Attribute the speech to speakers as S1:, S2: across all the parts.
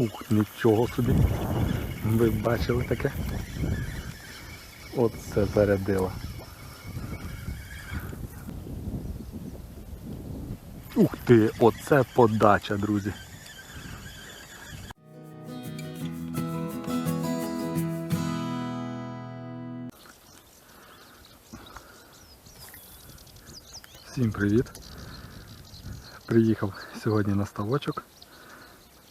S1: Ух, нічого собі. Ви бачили таке? Оце зарядило. Ух ти, оце подача, друзі. Всім привіт! Приїхав сьогодні на ставочок.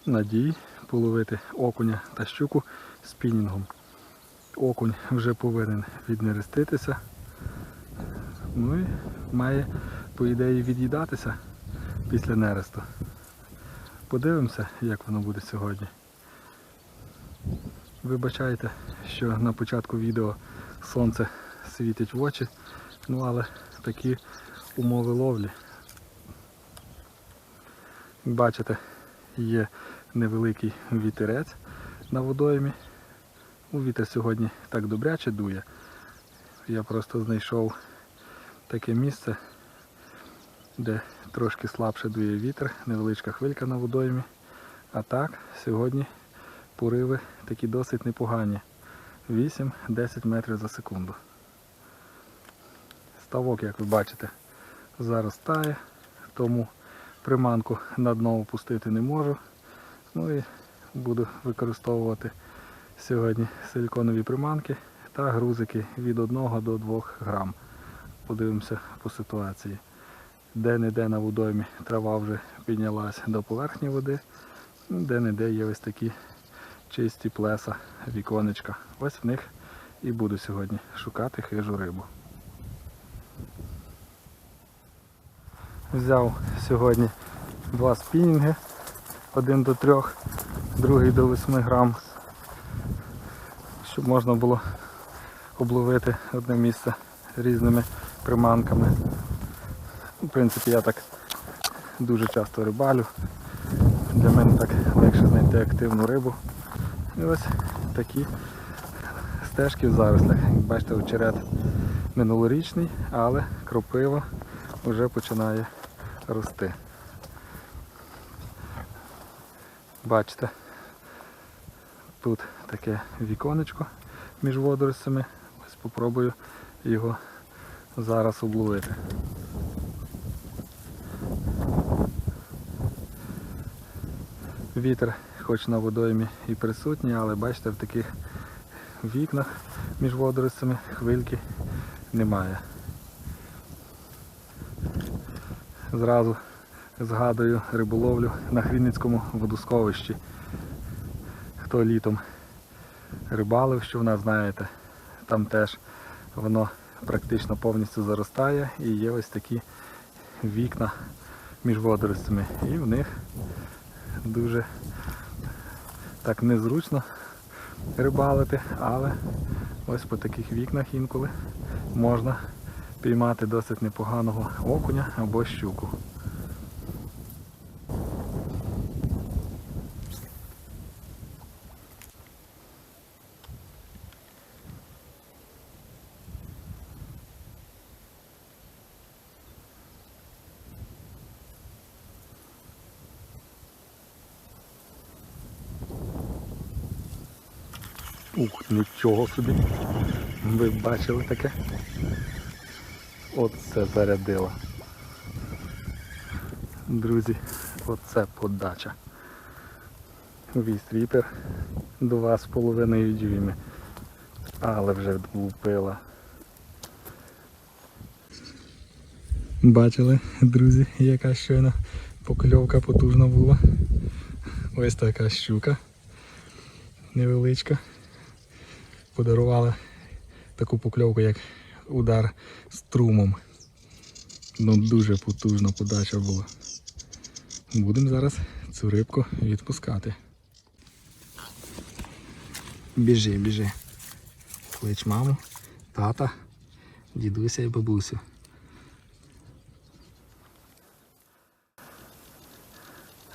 S1: Надій половити окуня та щуку спінінгом. Окунь вже повинен віднереститися. Ну і має, по ідеї, від'їдатися після нересту. Подивимося, як воно буде сьогодні. Вибачайте, що на початку відео сонце світить в очі, ну але такі умови ловлі. Бачите, є невеликий вітерець на водоймі. Ну, вітер сьогодні так добряче дує. Я просто знайшов таке місце, де трошки слабше дує вітер, невеличка хвилька на водоймі. А так, сьогодні пориви такі досить непогані. 8-10 метрів за секунду. Ставок, як ви бачите, заростає, тому приманку на дно опустити не можу. Ну і буду використовувати сьогодні силіконові приманки та грузики від 1 до 2 грам. Подивимося по ситуації. Де-не-де на водоймі трава вже піднялась до поверхні води, де-не-де є ось такі чисті плеса, віконечка. Ось в них і буду сьогодні шукати хижу рибу. Взяв сьогодні два спінінги, один до трьох, другий до 8 грам, щоб можна було обловити одне місце різними приманками. В принципі, я так дуже часто рибалю. Для мене так легше знайти активну рибу. І ось такі стежки в зарослях. Як бачите, очерет минулорічний, але кропива вже починає рости. Бачите, тут таке віконечко між водоростями. Ось спробую його зараз обловити. Вітер хоч на водоймі і присутній, але бачите, в таких вікнах між водоростями хвильки немає. Зразу згадую риболовлю на Хрінницькому водосховищі. Хто літом рибалив, що в нас знаєте, там теж воно практично повністю заростає і є ось такі вікна між водоростями. І в них дуже так незручно рибалити, але ось по таких вікнах інколи можна піймати досить непоганого окуня або щуку. Ух, нічого собі. Ви бачили таке? Оце зарядило. Друзі, оце подача. З половиною дюйми. Але вже влупила. Бачили, друзі, яка щойно покльовка потужна була. Ось така щука невеличка. Подарувала таку покльовку, як удар струмом. Ну дуже потужна подача була. Будемо зараз цю рибку відпускати. Біжи, біжи. Клич маму, тата, дідуся і бабусю.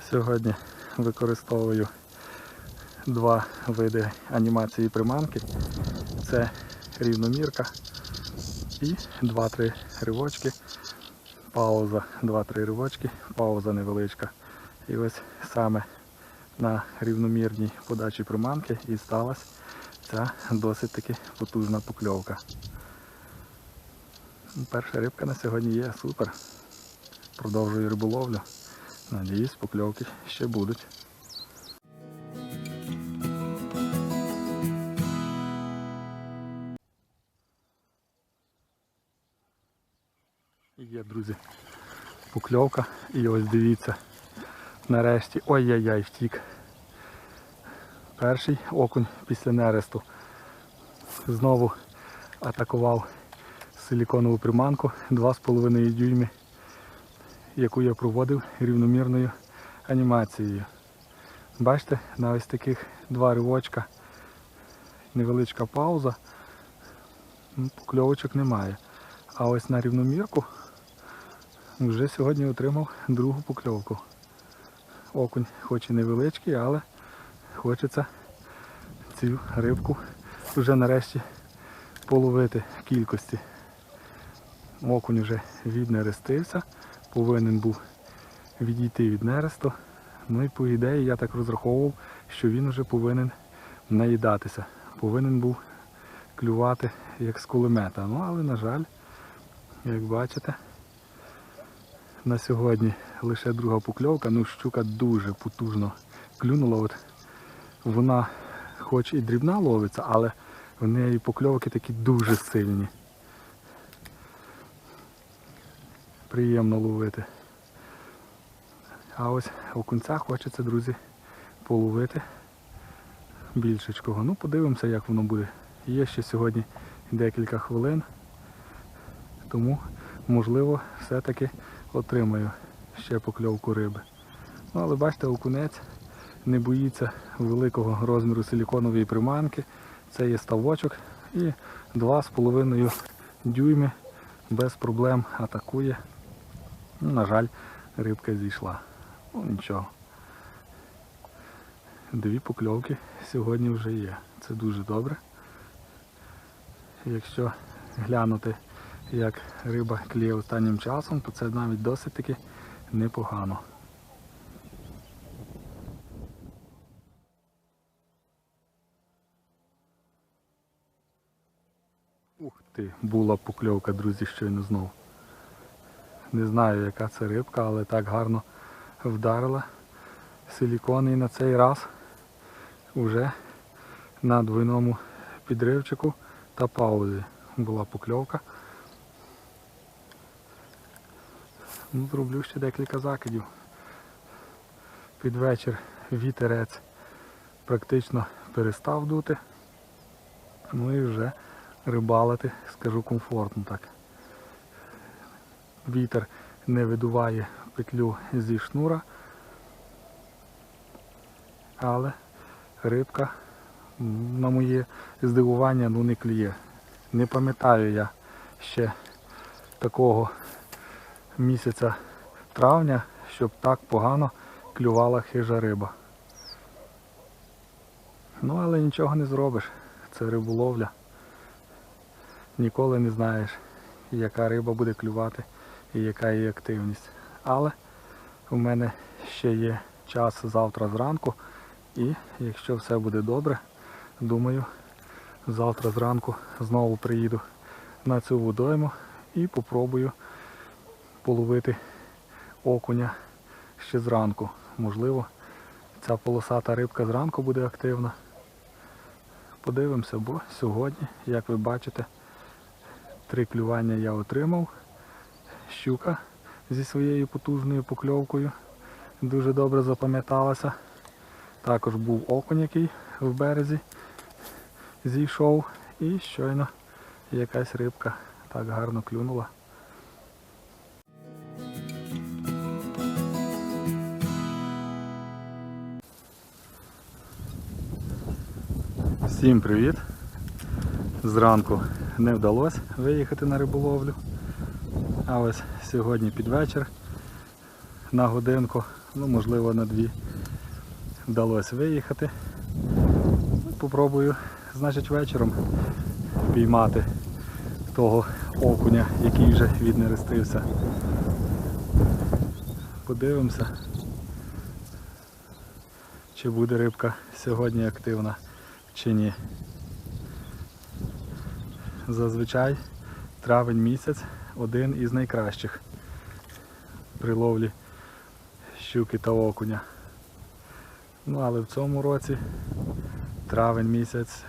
S1: Сьогодні використовую два види анімації приманки. Це рівномірка і 2-3 ривочки. Пауза, 2-3 ривочки, пауза невеличка. І ось саме на рівномірній подачі приманки і сталася ця досить таки потужна покльовка. Перша рибка на сьогодні є, супер. Продовжую риболовлю. Надіюсь, покльовки ще будуть. Покльовка. І ось дивіться. Нарешті. Ой-яй-яй, втік. Перший окунь після нересту. Знову атакував силіконову приманку 2,5 дюйми, яку я проводив рівномірною анімацією. Бачите, на ось таких два ривочка, невеличка пауза, ну, покльовочок немає. А ось на рівномірку вже сьогодні отримав другу покльовку. Окунь хоч і невеличкий, але хочеться цю рибку вже нарешті половити кількості. Окунь вже віднерестився, повинен був відійти від нересту. Ну і по ідеї я так розраховував, що він вже повинен наїдатися. Повинен був клювати як з кулемета. Ну але на жаль, як бачите, на сьогодні лише друга покльовка, ну щука дуже потужно клюнула. От вона хоч і дрібна ловиться, але в неї покльовки такі дуже сильні. Приємно ловити. А ось окунця хочеться, друзі, половити більшечкого. Ну, подивимося, як воно буде. Є ще сьогодні декілька хвилин, тому, можливо, все-таки отримаю ще покльовку риби. Ну, але бачите, окунець не боїться великого розміру силіконової приманки. Це є ставочок і 2,5 дюйми без проблем атакує. Ну, на жаль, рибка зійшла. Ну нічого. Дві покльовки сьогодні вже є. Це дуже добре. Якщо глянути, як риба кліє останнім часом, то це навіть досить таки непогано. Ух ти, була покльовка, друзі, щойно знову. Не знаю, яка це рибка, але так гарно вдарила. Силікон і на цей раз вже на двойному підривчику та паузі була покльовка. Ну, зроблю ще декілька закидів. Під вечір вітерець практично перестав дути. Ну і вже рибалити, скажу, комфортно так. Вітер не видуває петлю зі шнура, але рибка, на моє здивування, ну не клює. Не пам'ятаю я ще такого місяця травня, щоб так погано клювала хижа риба. Ну але нічого не зробиш. Це риболовля. Ніколи не знаєш, яка риба буде клювати і яка її активність. Але у мене ще є час завтра зранку і якщо все буде добре, думаю, завтра зранку знову приїду на цю водойму і попробую половити окуня ще зранку. Можливо, ця полосата рибка зранку буде активна. Подивимося, бо сьогодні, як ви бачите, три клювання я отримав. Щука зі своєю потужною покльовкою дуже добре запам'яталася. Також був окунь, який в березі зійшов і щойно якась рибка так гарно клюнула. Всім привіт! Зранку не вдалося виїхати на риболовлю. А ось сьогодні під вечір на годинку, ну можливо на дві, вдалося виїхати. Попробую, значить, вечором піймати того окуня, який вже віднерестився. Подивимося, чи буде рибка сьогодні активна чи ні. Зазвичай травень місяць один із найкращих при ловлі щуки та окуня. Ну але в цьому році травень місяць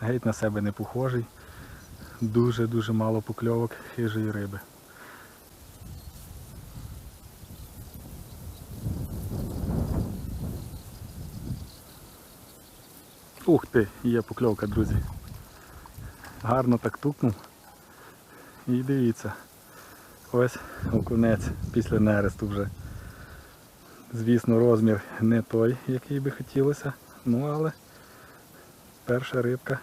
S1: геть на себе не похожий. Дуже-дуже мало покльовок хижої риби. Ух ти, є покльовка, друзі. Гарно так тукнув. І дивіться. Ось окунець після нересту вже. Звісно, розмір не той, який би хотілося. Ну але перша рибка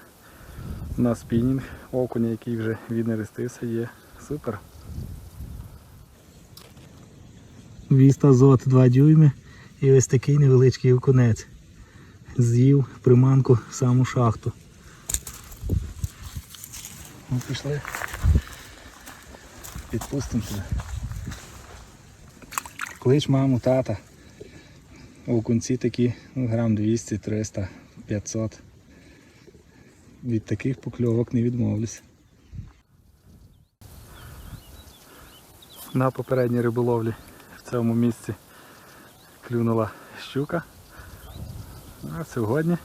S1: на спінінг окуня, який вже віднерестився, є супер. Віста зот 2 дюйми і ось такий невеличкий окунець. З'їв приманку в саму шахту. Ну пішли. Підпустимо сюди. Клич маму, тата. Окунці такі ну, грам 200, 300, 500. Від таких покльовок не відмовлюсь. На попередній риболовлі в цьому місці клюнула щука. А сьогодні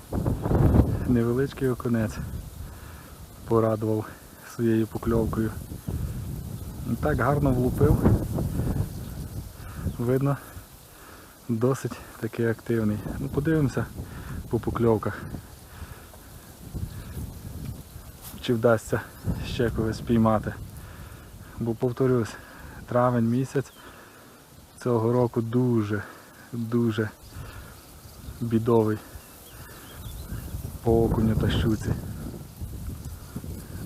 S1: невеличкий окунець порадував своєю покльовкою. Так гарно влупив. Видно, досить такий активний. Ну, подивимося по покльовках. Чи вдасться ще когось спіймати. Бо повторюсь, травень місяць цього року дуже, дуже бідовий по окуню та щуці.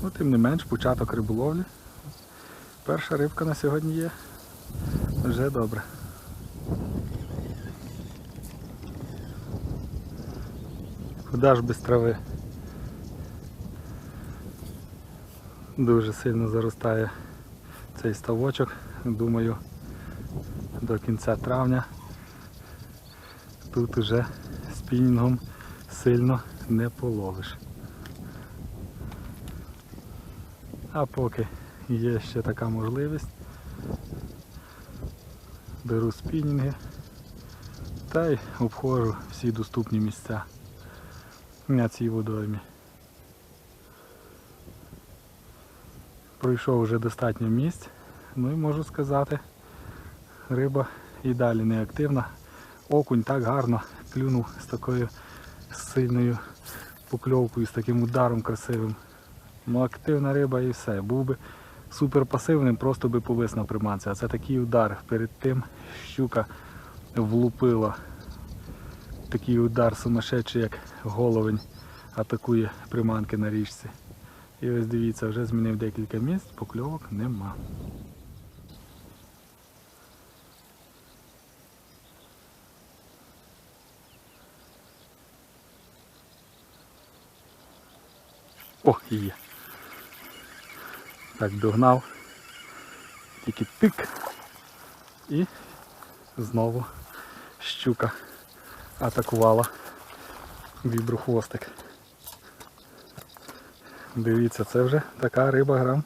S1: Ну, тим не менш, початок риболовлі. Перша рибка на сьогодні є. Вже добре. Куда ж без трави? Дуже сильно заростає цей ставочок. Думаю, до кінця травня тут уже спінінгом сильно не половиш. А поки є ще така можливість, беру спінінги та й обходжу всі доступні місця на цій водоймі. Пройшов вже достатньо місць, ну і можу сказати, риба і далі не активна. Окунь так гарно клюнув з такою сильною покльовкою, з таким ударом красивим. Ну активна риба і все. Був би супер пасивним, просто би повис на приманці. А це такий удар. Перед тим щука влупила. Такий удар сумасшедший, як головень атакує приманки на річці. І ось дивіться, вже змінив декілька місць, покльовок нема. О, є. Так, догнав. Тільки тик. І знову щука атакувала віброхвостик. Дивіться, це вже така риба грам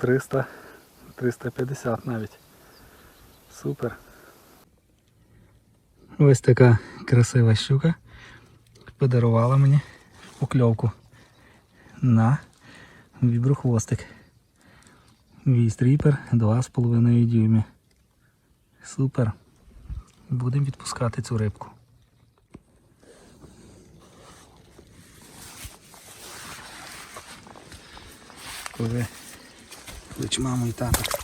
S1: 300-350 навіть. Супер. Ось така красива щука подарувала мені покльовку на віброхвостик. Вістріпер 2,5 дюйми. Супер. Будемо відпускати цю рибку. Коли клич маму і тата.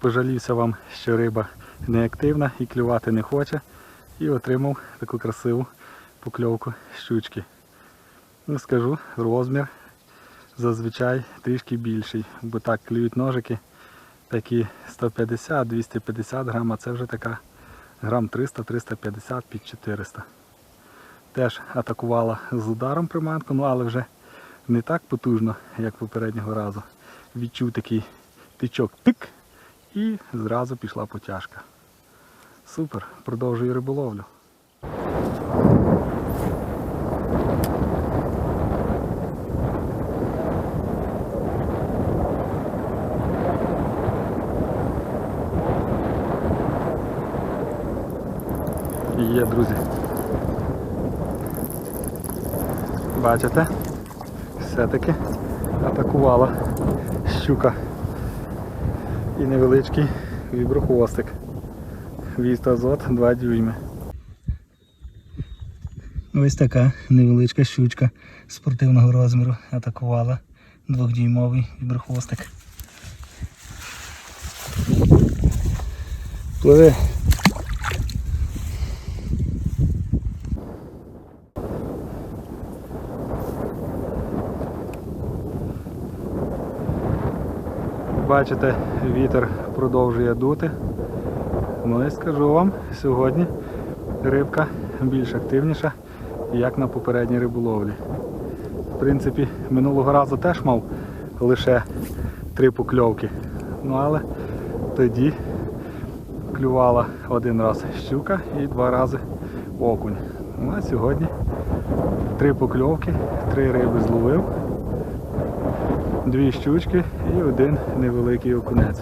S1: Пожалівся вам, що риба неактивна і клювати не хоче. І отримав таку красиву покльовку щучки. Ну скажу, розмір зазвичай трішки більший, бо так клюють ножики такі 150-250 грам, а це вже така грам 300-350 під 400. Теж атакувала з ударом приманку, ну але вже не так потужно, як попереднього разу. Відчув такий тичок тик і зразу пішла потяжка. Супер, продовжую риболовлю. Є, друзі. Бачите? Все-таки атакувала щука. І невеличкий віброхвостик. Віст азот 2 дюйми. Ось така невеличка щучка спортивного розміру атакувала двохдюймовий віброхвостик. Пливи. Бачите, вітер продовжує дути. Ну і скажу вам, сьогодні рибка більш активніша, як на попередній риболовлі. В принципі, минулого разу теж мав лише три покльовки. Ну але тоді клювала один раз щука і два рази окунь. Ну а сьогодні три покльовки, три риби зловив дві щучки і один невеликий окунець.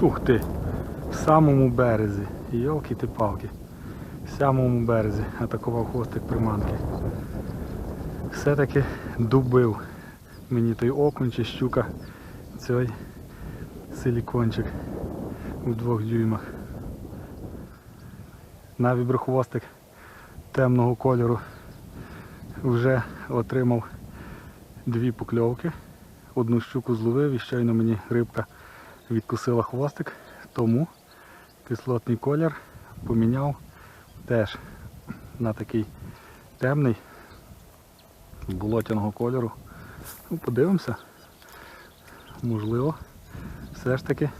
S1: Ух ти! В самому березі. Йолки ти палки. В самому березі атакував хвостик приманки. Все-таки дубив мені той окунь чи щука цей силікончик у двох дюймах на віброхвостик темного кольору вже отримав дві покльовки. Одну щуку зловив і щойно мені рибка відкусила хвостик, тому кислотний колір поміняв теж на такий темний болотяного кольору. Ну, подивимося. Можливо, все ж таки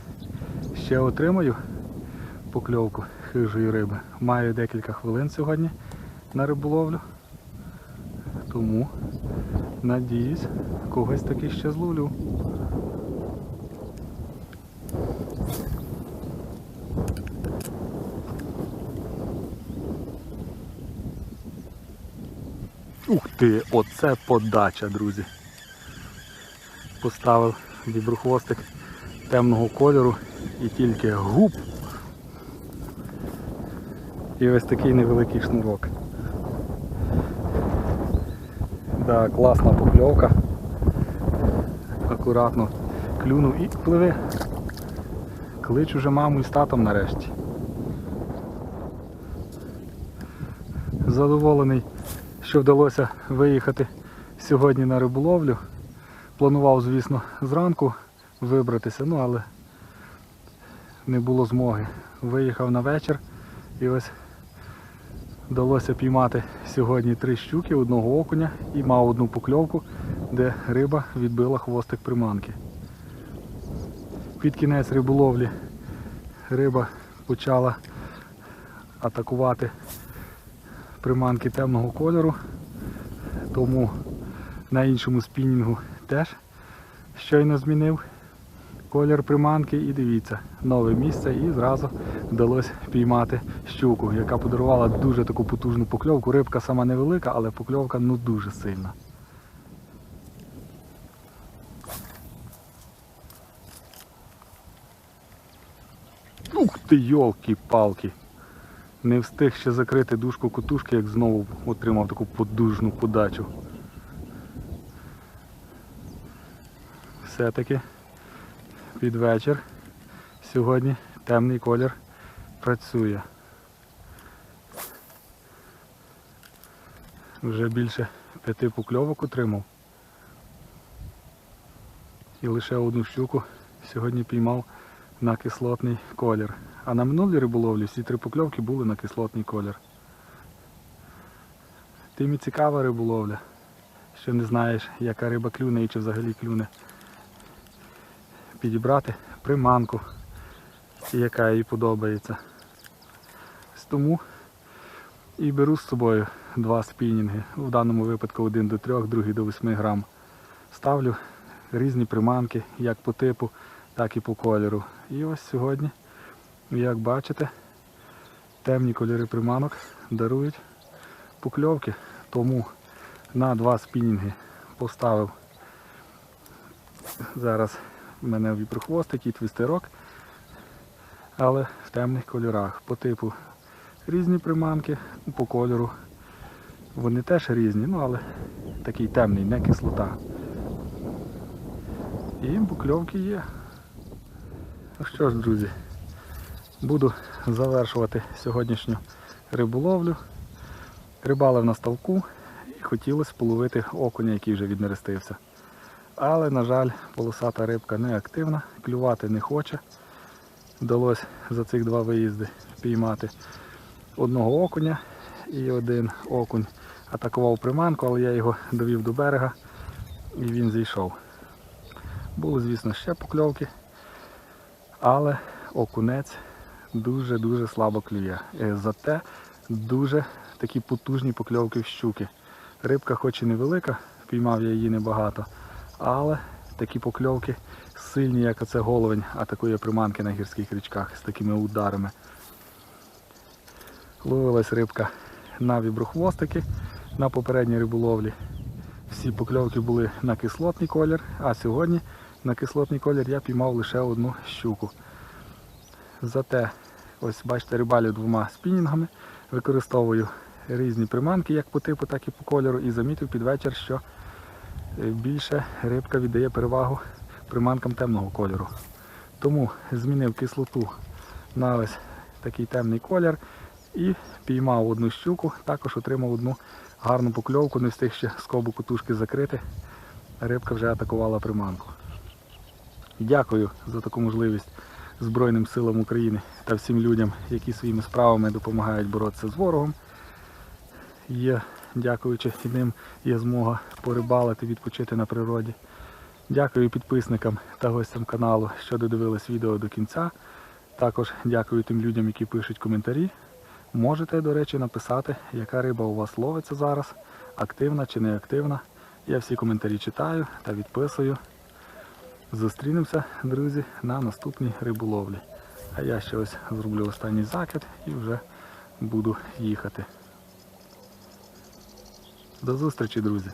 S1: ще отримаю покльовку хижої риби. Маю декілька хвилин сьогодні на риболовлю. Тому надіюсь, когось таки ще зловлю. Ух ти, оце подача, друзі. Поставив віброхвостик темного кольору і тільки губ і ось такий невеликий шнурок. Да, класна покльовка. Акуратно клюнув і пливе. Клич уже маму і з татом нарешті. Задоволений, що вдалося виїхати сьогодні на риболовлю. Планував, звісно, зранку вибратися, ну але не було змоги. Виїхав на вечір і ось вдалося піймати сьогодні три щуки, одного окуня і мав одну покльовку, де риба відбила хвостик приманки. Під кінець риболовлі риба почала атакувати приманки темного кольору, тому на іншому спінінгу теж щойно змінив колір приманки і дивіться, нове місце і зразу вдалося піймати щуку, яка подарувала дуже таку потужну покльовку. Рибка сама невелика, але покльовка ну дуже сильна. Ух ти, йолки-палки! Не встиг ще закрити дужку кутушки, як знову отримав таку подужну подачу. Все-таки під вечір. Сьогодні темний колір працює. Вже більше п'яти покльовок отримав. І лише одну щуку сьогодні піймав на кислотний колір. А на минулій риболовлі всі три покльовки були на кислотний колір. Тим і цікава риболовля, що не знаєш, яка риба клюне і чи взагалі клюне підібрати приманку, яка їй подобається. Тому і беру з собою два спінінги. В даному випадку один до 3, другий до 8 грам. Ставлю різні приманки, як по типу, так і по кольору. І ось сьогодні, як бачите, темні кольори приманок дарують покльовки. Тому на два спінінги поставив зараз в мене віпрохвостик і твістерок, але в темних кольорах. По типу різні приманки, по кольору. Вони теж різні, ну але такий темний, не кислота. І букльовки є. Ну що ж, друзі, буду завершувати сьогоднішню риболовлю. Рибалив на ставку і хотілося половити окуня, який вже віднерестився. Але, на жаль, полосата рибка не активна, клювати не хоче. Вдалося за цих два виїзди піймати одного окуня і один окунь атакував приманку, але я його довів до берега і він зійшов. Були, звісно, ще покльовки, але окунець дуже-дуже слабо клює. Е, Зате дуже такі потужні покльовки в щуки. Рибка хоч і невелика, піймав я її небагато, але такі покльовки сильні, як оце головень, атакує приманки на гірських річках з такими ударами. Ловилась рибка на віброхвостики на попередній риболовлі. Всі покльовки були на кислотний колір, а сьогодні на кислотний колір я піймав лише одну щуку. Зате, ось бачите, рибалю двома спінінгами, використовую різні приманки, як по типу, так і по кольору, і замітив під вечір, що е, більше рибка віддає перевагу приманкам темного кольору. Тому змінив кислоту на ось такий темний колір і піймав одну щуку, також отримав одну гарну покльовку, не встиг ще скобу кутушки закрити. Рибка вже атакувала приманку. Дякую за таку можливість Збройним силам України та всім людям, які своїми справами допомагають боротися з ворогом. Є, дякуючи ним, є змога порибалити, відпочити на природі. Дякую підписникам та гостям каналу, що додивились відео до кінця. Також дякую тим людям, які пишуть коментарі. Можете, до речі, написати, яка риба у вас ловиться зараз, активна чи не активна. Я всі коментарі читаю та відписую. Зустрінемося, друзі, на наступній риболовлі. А я ще ось зроблю останній закид і вже буду їхати. До зустрічі, друзі!